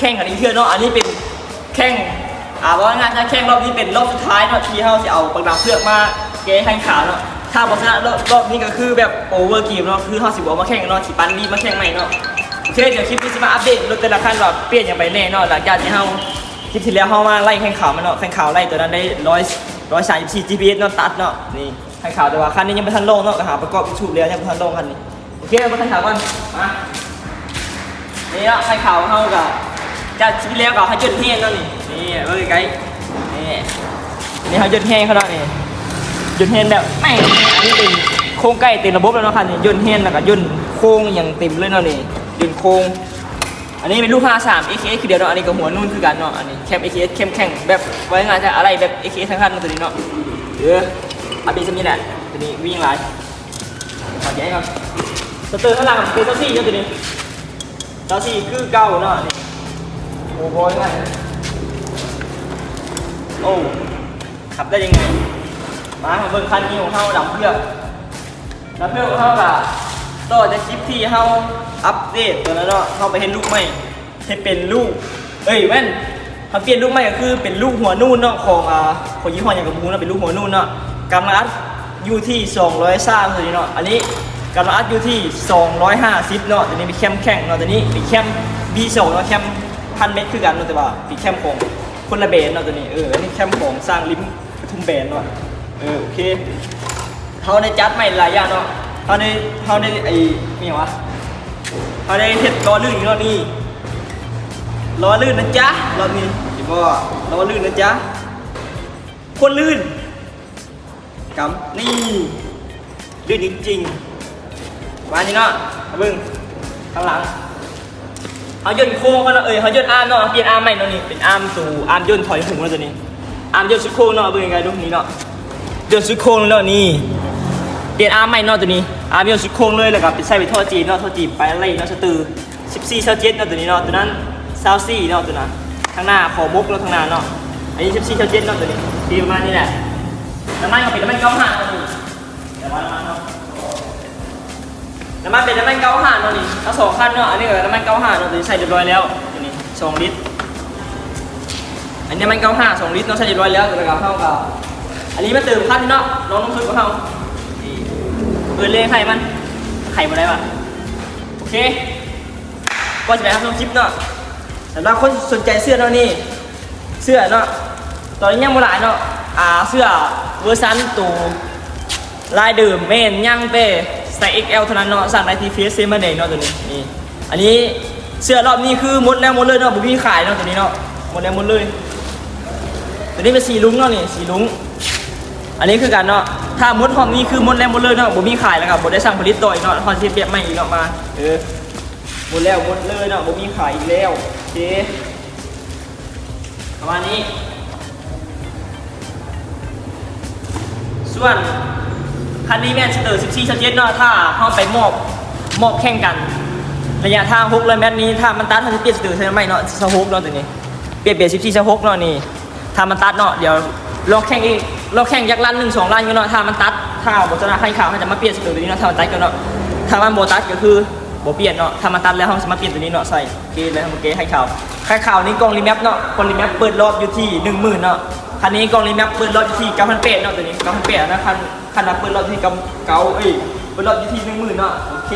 แข่งกันอีกเทื่อเนาะอันนี้เป็นแข่งอ่าว่างานจะแข่งรอบนี้เป็นรอบสุดท้ายเนาะที่เขาจะเอาปากดาเพือกมาเกยให้ขาวเนาะถ้าบอชนะรอบรอบนี้ก็คือแบบโอเวอร์เกมเนาะคือเขาสิบอมาแข่งเนาะสิปันรีมาแข่งใหม่เนาะโอเคเดี๋ยวคลิปนี้จะมาอัปเดตรถแต่ละคันว่าเปลี่ยนอย่างไปแน่เนาะหลังจากที่เขาคลิปที่แล้วเขามาไล่แข่งขาวมาเนาะแข่งขาวไล่ตัวนั้นได้ร้อยร้อยสามสิบสี่ GPS เนาะตัดเนาะนี่แข่งขาวแต่ว่าคันนี้ยังไม่ทันลงเนาะก็หาประกอบชุดแล้วยังไม่ทันลงคันนี้โอเคมาแข่งขาวก่อนมานี่ละไข่ขาวเข้ากับ จะชีวิตแล้วกับเขาจนแห้งแล้วนี่นี่เอ้ยไกนี่นี่เขาจนแห้งเขาแล้วนี่จนแห้งแบบไม่อันนี้เป็นโครงไก่เต็มระบบแล้วเนาะคันนี้ยนต์แห้งแล้วก็ยนโค้งอย่างเต็มเลยเนาะนี่ยนโค้งอันนี้เป็นลูก53 AKS คือเดียวเนาะอันนี้ก็หัวนุ่นคือกันเนาะอันนี้แคม AKS เข้มแข็งแบบไว้งานจะอะไรแบบ AKS ทั้งคันเนาตัวนี้เนาะเอออาบีสมิแหละตัวนี้วิ่งหลายขอแย้งครับสเตอร์ข้างหลังเป็นตัวซี่เนาะตัวนี้ตาสี่คือเก่าเนาะนี่ โอ้โหง่ายโอ้ขับได้ยังไง มาเบิ่งคันนี้ของเขาดับเพื่อกดับเพื่อกของเขากับต่อจากคลิปที่เขาอัปเดตตัวนั้นเนาะเขาไปเห็นลูกใหม่ให้เป็นลูก เอ้ยแว่นเขาเปลี่ยนลูกใหม่ก็คือเป็นลูกหัวนู่นเนาะของอ่าของยี่ห้ออย่างกับบูเนาะเป็นลูกหัวนู่นเนาะกำลังอัดอยู่ที่200ซ่าตัวนี้เนาะ อันนี้กำลังอัดอยู่ที่ 250 เนาะตัวนี้เป็นแคมแข่งเนาะตัวนี้เป็นแคม B2 เนาะแคม พันเมตรคือกันเนาะแต่ว่าเป็นแคมของคนละแบนเนาะตัวนี้เอออันนี้แคมของสร้างลิมทุ่มแบนเนาะเออโอเคเขาได้จัดใหม่หลายอย่างเนาะเขาได้เขาได้ไอ้นี่ยวะเขาได้เฮ็ดล้อลื่นอีกรอบนี้ล้อลื่นนะจ๊ะรอบนี้ที่บอกว่าล้อลื่นนะจ๊ะคนลื่นกำนี่ลื่นจริงๆมานี่เนาะมาเบิ่งข้างหลัง เขาย่นโค้งเขาเนาะเอ้ยเขาย่นอาร์มเนาะเปลี่ยนอาร์มใหม่เนาะนี่เป็นอาร์มสู่อาร์มย่นถอยหูเนาะตัวนี้อาร์มย่นสุดโค้งเนาะเบิ่งยังไงดูนี่เนาะเดือนสุดโค้งแล้วนี่เปลี่ยนอาร์มใหม่เนอะตัวนี้อาร์มเดือนสุดโค้งเลยแล้วก็เป็นใส่ไปท่อจีนเนาะท่อจีนไปอะไรเนาะสตือ14 27เนาะตัวนี้เนาะตัวนั้น24เนาะตัวนั้นข้างหน้าขอบกแล้วข้างหน้าเนาะอันนี้14 27เนาะตัวนี้ดีประมาณนี้แหละน้ำมันก็เป็นน้ำมันเก้าห้าเนาะนี่น้ำมันน้ำมันเนาะ น้ำมันเป็นน้ำมันเก้าห้าเนาะนี่ทั้งสองคันเนาะ อันนี้ก็น้ำมันเก้าห้าเนาะตัวนี้ใส่เรียบร้อยแล้วตัวนี้สองลิตร อันนี้มันเก้าห้าสองลิตรเนาะใส่เรียบร้อยแล้วแล้วก็เข้ากับอันนี้มาเติมขั้นเนาะ น้องน้องซื้อกับเขาเปิดเลยไข่มัน ไข่มาได้ปะโอเคก็จะไปทำน้องคลิปเนาะสำหรับคนสนใจเสื้อเนาะนี่ เสื้อเนาะ ตอนนี้ยังโบราณเนาะ อ่า เสื้อเวอร์ซันตัวลายเดิมเมนย่างเป้ ใส่ XL เท่านั้นเนาะสั่งได้ที่เฟซเซมาเดงเนาะตัวนี้นี่อันนี้เสื้อรอบนี้คือมดแล้วมดเลยเนาะบุพี่ขายเนาะตัวนี้เนาะมดแล้วมดเลยตัวนี้เป็นสีลุงเนาะนี่สีลุงอันนี้คือกันเนาะถ้ามดหอมนี่คือมดแล้วมดเลยเนาะบ่มีขายแล้วครับบ่ได้สั่งผลิตต่ออีกเนาะฮอนสิเปียใหม่อีกเนาะมาเออหมดแล้วหมดเลยเนาะบ่มีขายอีกแล้วโอเคประมาณนี้ ส่วน คันนี้แม่นสเตอร์14ชัดเจนเนาะถ้าเฮาไปมอบมอบแข่งกัน ระยะทาง600เมตรนี้ถ้ามันตัดเฮาจะเปลี่ยนสเตอร์ใช่ไหมเนาะ26เนาะตัวนี้เปลี่ยนเปลี่ยน14 26เนาะนี่ถ้ามันตัดเนาะเดี๋ยวลองแข่งอีกลองแข่งยักษ์ลั่นหนึ่งสองลั่นกันเนาะถ้ามันตัดถ้าบทสนทนาให้ข่าวมันจะมาเปลี่ยนสเตอร์ตัวนี้เนาะถ้ามันตัดกันเนาะถ้ามันโบตัดก็คือโบเปลี่ยนเนาะถ้ามันตัดแล้วเขาจะมาเปลี่ยนตัวนี้เนาะใส่เกณฑ์เลยทำเคให้ข่าวให้ข่าวนี้กองรีแมปเนาะกองรีแมปเปิดรอบอยู่ที่หนึ่งหมื่นเนาะ คันนี้กล่องรีแมปเปิดรอบอยู่ที่เก้าพันแปดเนาะตัวนี้เก้าพันแปดนะคันคันนั้นเปิดรอบอยุที่เก้าเก้าเอ้ยเปิดรอบอยู่ที่หนึ่งหมื่นเนาะโอเค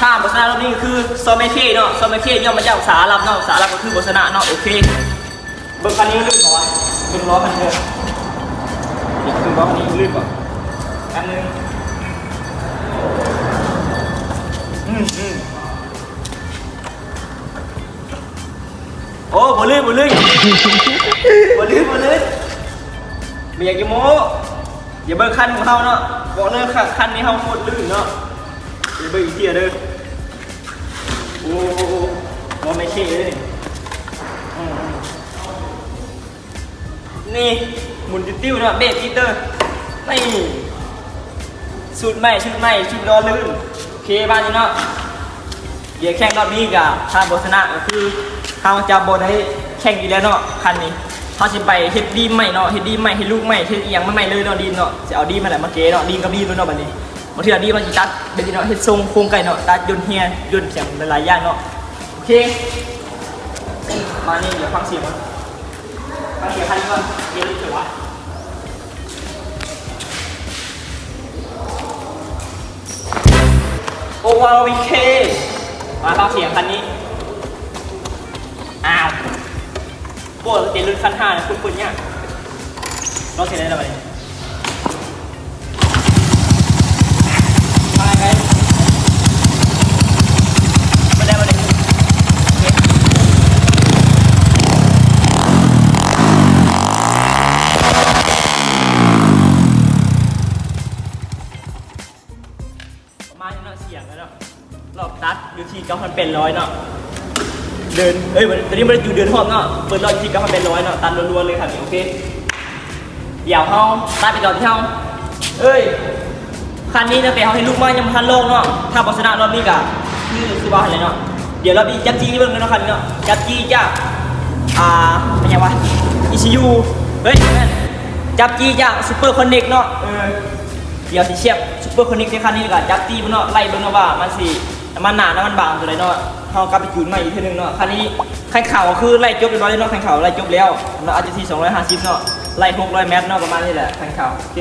ถ้าบทสนารอบนี้ก็คือโซเมเคเนาะโซเมเคย่อมาจากภาษาอาหรับเนาะภาษาอาหรับก็คือบทสนาเนาะโอเคเบิ่งคันนี้ลื่นก่อนเบิ่งล้อคันเดิมเดี๋ยวคือล้อคันนี้ลื่นก่อนอันหนึงอืมอืม โอ้บ่ลื่นบ่ลื่นบ่ลื่นบ่ลื่นไม่อยากจะโม้อย่าเบิ่งคันของเขาเนาะบอกเลยค่ะคันนี้เขาโคตรลื่นเนาะอย่าเบิ่งอีกทีเด้อโอ้โหล้อไม่เท่เลยนี่หมุนติ้วๆนะเบรกอีเตอร์นี่สูตรใหม่ชุดใหม่ชุดรอลื่นโอเคบ้านนี้เนาะเดี๋ยวแข่งรอบนี้กับทางโบชนะก็คือ ทาจะโบได้แข่งอีกแล้วเนาะคันนี้เขาจะไปเฮ็ดดีใหม่เนาะเฮ็ดดีใหม่เฮ็ดลูกใหม่เฮ็ดอีหยังมาใหม่เลยเนาะดีเนาะจะเอาดีมาแหละมาเกเนาะดีกับดีด้วยเนาะบัดนี้บางทีเราดีมมันจะตัดเป็นเนาะเฮ็ดทรงโครงไก่เนาะตัดยนเฮียยนเสียงหลายๆอย่างเนาะโอเคมานี่เดี๋ยวฟังเสียงมันฟังเสียงคันนี้ก่อนเดี๋ยวรู้สึกว่าโอวาวีเคมาฟังเสียงคันนี้ อ้าวโบ้เจนรุ่นคันห้าเนี่ยคุ้นๆเนี่ยลองเสียงได้ไหมมาไงไม่ได้มาเลยประมาณนี้เนาะเสียงแล้วเนาะรอบตัดอยู่ที่9,000เป็นร้อยเนาะ เดิน เอ้ยวันนี้มันอยู่เดินห้องเนาะ เปิดรอยที่ก็มาเป็นร้อยเนาะ ตันรัวๆเลยค่ะนี่โอเคเดี๋ยวเฮาตัดไปจอดที่เฮาเอ้ย คันนี้นะแต่เฮาให้ลูกมายังบ่ทันโลกเนาะ ถ้าบอชนะรอบนี้ก็คือคือว่าอะไรเนาะ เดี๋ยวรอบนี้จับจีเบิ่งกันเนาะคันเนาะจับจี้จ้ะอ่าเป็นยังวะ ECU เฮ้ยจับจี้จ้ะซูเปอร์คอนเนคเนาะเออเดี๋ยวสิเชียบซูเปอร์คอนเนคในคันนี้ก็จับจีเบิ่งเนาะไล่เบิ่งเนาะว่ามันสิมันหนาน้ำมันบางตัวใดเนาะ เฮากลับไปจูนใหม่อีกทีหนึงเนาะคันนี้คันเข่าคือไล่จบเรียบร้อยแล้วเนาะคันเข่าไล่จบแล้วเนาะอาจจะที่250เนาะไล่600เมตรเนาะประมาณนี้แหละคันเข่าโอเค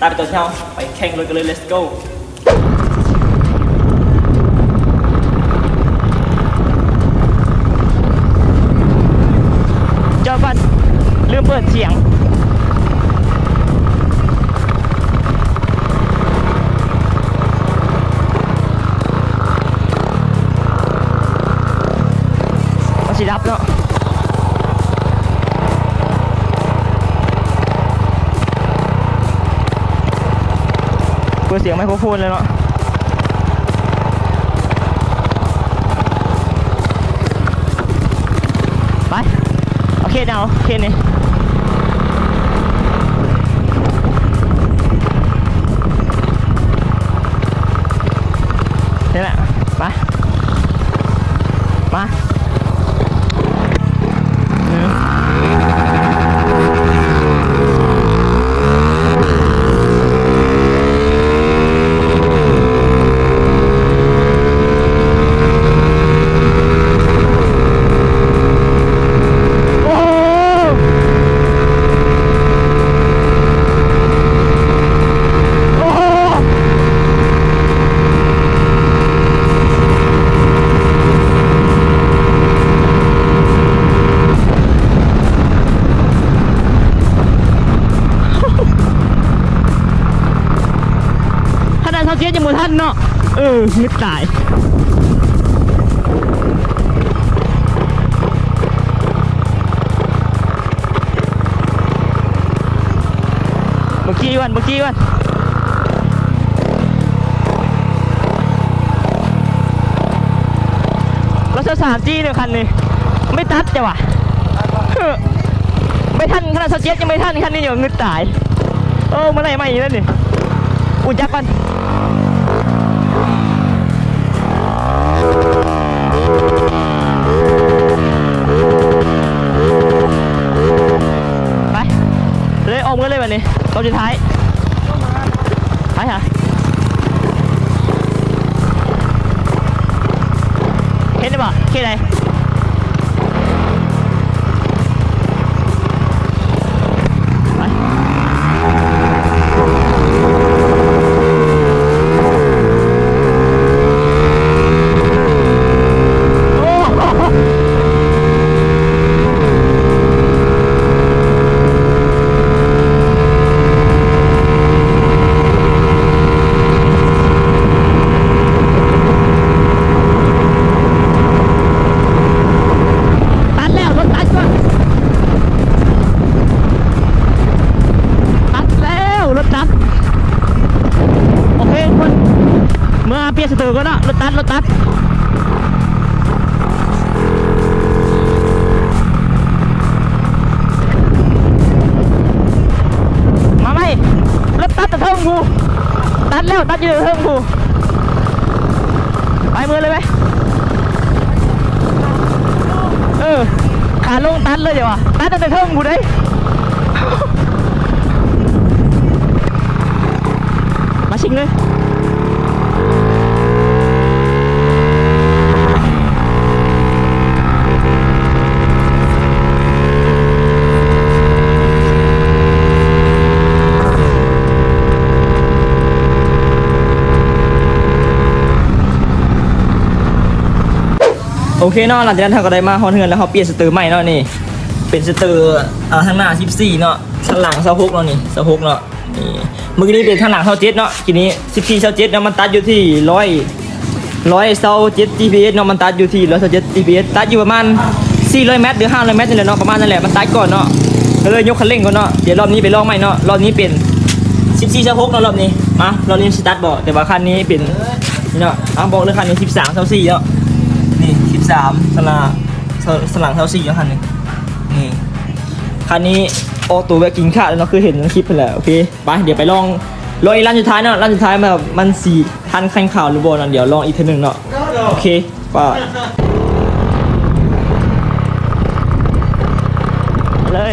ตามไปตัวเที่ยวไปแข่งรถกันเลย let's go จอดก่อนลืมเปิดเสียง เสียงไมโครโฟนเลยเนาะไป โอเคเดาโอเคเนี่ย อมิดตายเมื่อกี้วันเมื่อกี้วันรถสามจี้เนี่ยคันนี้ไม่ตัดจ้ะวะไม่ทันขนาดสเจ็ตยังไม่ทันคันนี้อยู่มิดตาย เออเมื่อไหร่มาอีกแล้วนี่อุ่นจักมัน กมือเลยวันนี้รอบสุดท้ายไปหาเห็นได้ปะเห็นไหน ดแล้วตัดอยู่เทิงกูไปมือเลยไหมเออขาลงตัดเลยเดี๋ยววะตัดตั้งแต่เพิ่มกูได้มาชิงเลย โอเคเนาะหลังจากนั้นเราก็ได้มาฮอนเฮือนแล้วเขาเปลี่ยนสเตอร์ใหม่เนาะนี่ เป็นสเตอร์อ่าทางหน้า14เนาะข้างหลัง26เนาะนี่26เนาะนี่เมื่อกี้นี้เป็นข้างหลัง27เจ็ดเนาะทีนี้14 27เจ็ดเนาะมันตัดอยู่ที่100 127 GPS เนาะมันตัดอยู่ที่127 GPS ตัดอยู่ประมาณ400เมตรหรือ500เมตรนี่แหละเนาะประมาณนั่นแหละมันตัดก่อนเนาะก็เลยยกคันเร่งก่อนเนาะเดี๋ยวรอบนี้ไปลองใหม่เนาะรอบนี้เป็น14 26เนาะรอบนี้มารอบนี้สตาร์ทบอกแต่ว่าคันนี้เป็นนี่เนาะอะบอกเลยคันนี้13 24เนาะ นี่13สลาสสลังเท่าสี่แล้วคันหนึงนี่คันนี้ออกตัวแบบกินขาดแล้วเนาะคือเห็นในคลิปไปแล้วโอเคไปเดี๋ยวไปลองลองอีกร้านสุดท้ายเนาะร้านสุดท้ายแบบมันสี่ทันคันข่าวหรือบอลเนาะเดี๋ยวลองอีกทีหนึ่งเนาะโอเคป่ะเลย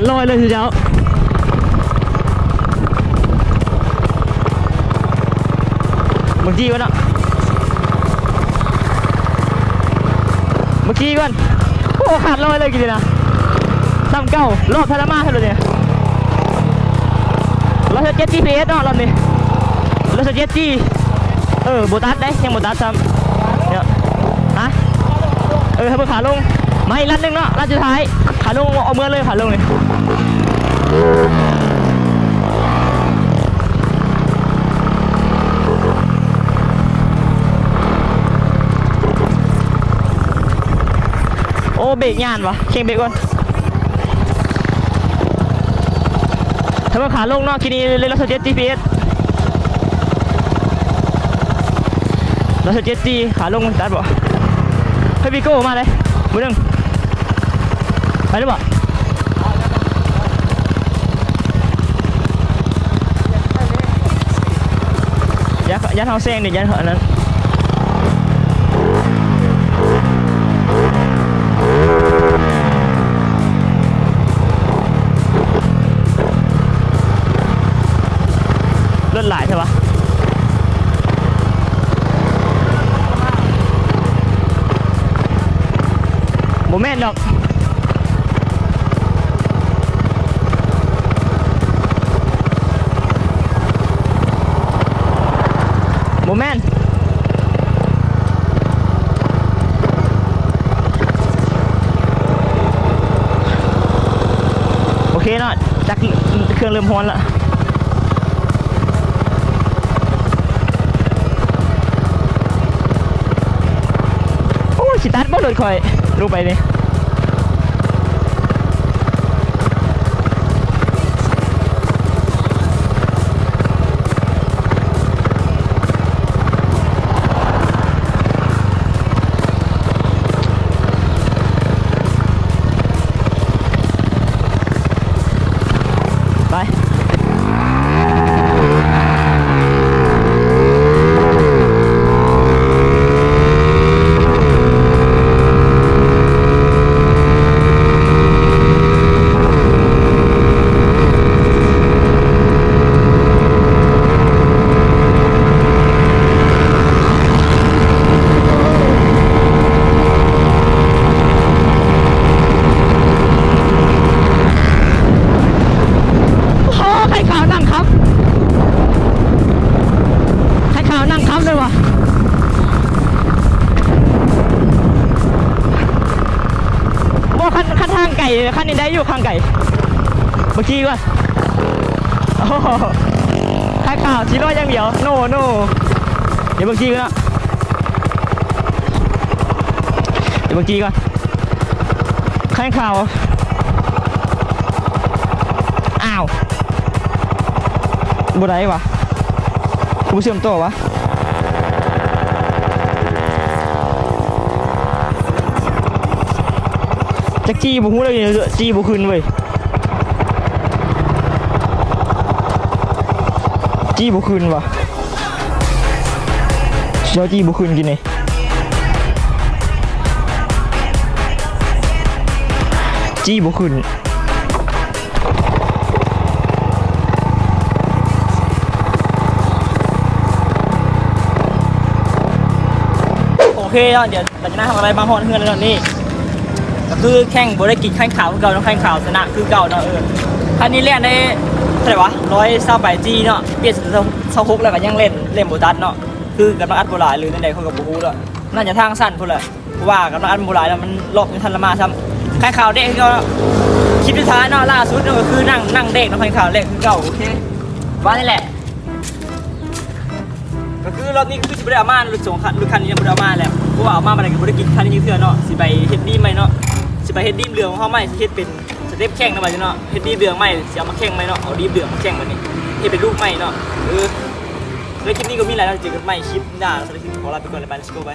ดลอยเลยทีเดียวเมื่อกี้วะเนาะเมื่อกี้ก่อนโอ้ขาดลอยเลยกี่ดีนะซ้ำเก้ารอบพารามาเท่าไรเนี่ยเราจะเจ็ด GPS เนาะรอบนี้เราจะเจ็ด G เออโบตัสได้ยังโบตัสซ้ำเนี่ยฮะเออให้เพิ่งขาลงไมาอีกร้านหนึงเนาะร้านสุดท้าย ขาลงเอาเมื่อเลยขาลงเลยโอ้เบรกยานวะเข่งเบรกก่อนถ้าเพิ่งขาลงเนาะทีนี้เลยราสเจ็ต GPS เราสเจ็ต G ขาลงตัดบ่เฮ้ยพี่โก้มาเลยมือหนึ่ง ไปหรือเปล่ายัดยัดเท้าแซ งดิยัดอันนั้นเลือดไหลใช่ปะโมแมนดอกโอเคเนาะจักเครื่องเริ่มฮอนละโอ้ยสิตัดบ่โดนคอยรูปไปนี่ ด้วะโอ้โหใครขาวชีโร่อยังเดียว โน่โน่เดี๋ยวเมื่อกี้ก็นะมื่อกี้ก่อนข้างข่าวอ้าวบ่ไดวะกูเชื่อมต่อวะจักจี้บุหูเลยจี้บุคืนเว้ย จี้บุคืนวะเจ้าจี้บุคืนกินนี่จี้บุคืนโอเคแล้วเดี๋ยวเราจะนั่งทำอะไรบางห้องเพื่อนแล้วนี่ก็คือแข่งบไดกินข้งขาวคือเก่าต้องข้งขาวชนะคือเก่าเนาะเออ คันนี้เล่นได้เท่าไหร่วะร้อยเศร้าแปดจีเนาะเปลี่ยนเศร้าฮุกแล้วก็ยังเล่นเล่นโบตัสเนาะคือกำลังอัดโบราณหรือในใดเขากับบูฮูแล้วน่าจะทางสั้นพุ่นแหละเพราะว่ากำลังอัดโบราณแล้วมันลบในทันละมาซ้ำข้างขาวเด็กก็คลิปสุดท้ายเนาะล่าสุดก็คือนั่งนั่งเด็กเนาะข้างขาวเด็กคือเก่าโอเคว่านี่แหละก็คือรอบนี้คือสิบได้อามาหรือสงคันหรือคันนี้ยังบ่ได้อามาแหละเพราะว่าอามาอะไรก็บ่ได้กินคันนี้เทื่อเนาะสิไปเฮดดีไหมเนาะสิไปเฮดดีมเหลืองของเฮาไหมสิเฮดเป็น สเต็บแข้งนะบัดนี้เนาะเฮ็ดดีเดืองไหมเสียมาแข้งไหมเนาะเอาดีเดืองมาแข้งมันนี่เฮ็ดเป็นรูปไหมเนาะเออแล้วคลิปนี้ก็มีหลายแล้วเจอกันใหม่คลิปหน้าสำหรับคลิปขอลาไปก่อนเลยไป let's go ไป